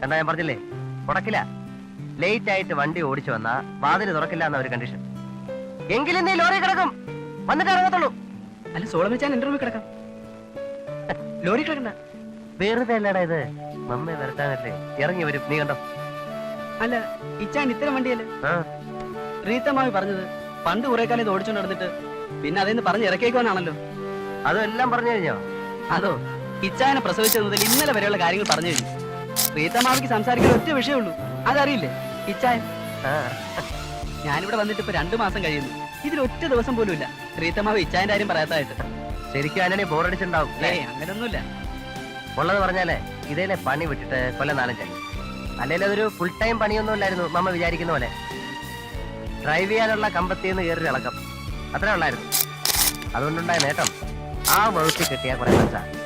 കണ്ട ഞാൻ പറഞ്ഞില്ലേ? മുടക്കില്ല ലേറ്റ് ആയിട്ട് വണ്ടി ഓടിച്ചു വന്നാ വാതിൽ തുറക്കില്ല എന്ന ഒരു കണ്ടീഷൻ എങ്കിലും നീ ലോറി കിടക്കും. വന്നിട്ട് ഇറങ്ങത്തുള്ളൂ. അല്ല സോളമിച്ചാൻ എന്റെ റൂമിൽ കിടക്കാം. ലോറി കിടക്കണ്ട. വെറുതെ അല്ലടാ ഇത്. മമ്മയെ വരട്ടാനല്ലേ. ഇറങ്ങി വരും. നീ കണ്ടോ? അല്ല ഇച്ചാൻ ഇത്തരം വണ്ടിയല്ലേ? റീത്തമാവി പറഞ്ഞത് പണ്ട് കുറെ കാലം ഇത് ഓടിച്ചു നടന്നിട്ട് പിന്നെ അതേന്ന് പറഞ്ഞ് ഇറക്കിയേക്കുവാനാണല്ലോ അതെല്ലാം പറഞ്ഞു കഴിഞ്ഞോ? അതോ ഇച്ചാനെ പ്രസവിച്ചത് മുതൽ ഇന്നലെ വരെയുള്ള കാര്യങ്ങൾ പറഞ്ഞു കഴിഞ്ഞു. റീത്തമാവിക്ക് സംസാരിക്കാൻ ഒറ്റ വിഷയമുള്ളൂ അതറിയില്ലേ? ഇച്ചായൻ. ഞാനിവിടെ വന്നിട്ട് ഇപ്പൊ രണ്ടു മാസം കഴിയുന്നു. ഇതിൽ ഒറ്റ ദിവസം പോലും ഇല്ല പ്രീതമാവ് ഇച്ചായന്റെ കാര്യം പറയാത്തായിട്ട്. ശരിക്കും ആന്റണി ബോറടിച്ചിട്ടുണ്ടാവും അല്ലേ? ഏയ് അങ്ങനൊന്നുമില്ല. ഉള്ളത് പറഞ്ഞാലേ ഇതേലെ പണി വിട്ടിട്ട് കൊല്ലം നാലഞ്ചായി. അല്ലെങ്കിൽ അതൊരു ഫുൾ ടൈം പണിയൊന്നും ഇല്ലായിരുന്നു മമ്മ വിചാരിക്കുന്ന പോലെ. ഡ്രൈവ് ചെയ്യാനുള്ള കമ്പത്തിന്ന് കയറി ഇളക്കം. അത്രേ ഉള്ളായിരുന്നു. അതുകൊണ്ടുണ്ടായ നേട്ടം ആ വകുപ്പിൽ കിട്ടിയ കുറെ പൈസ.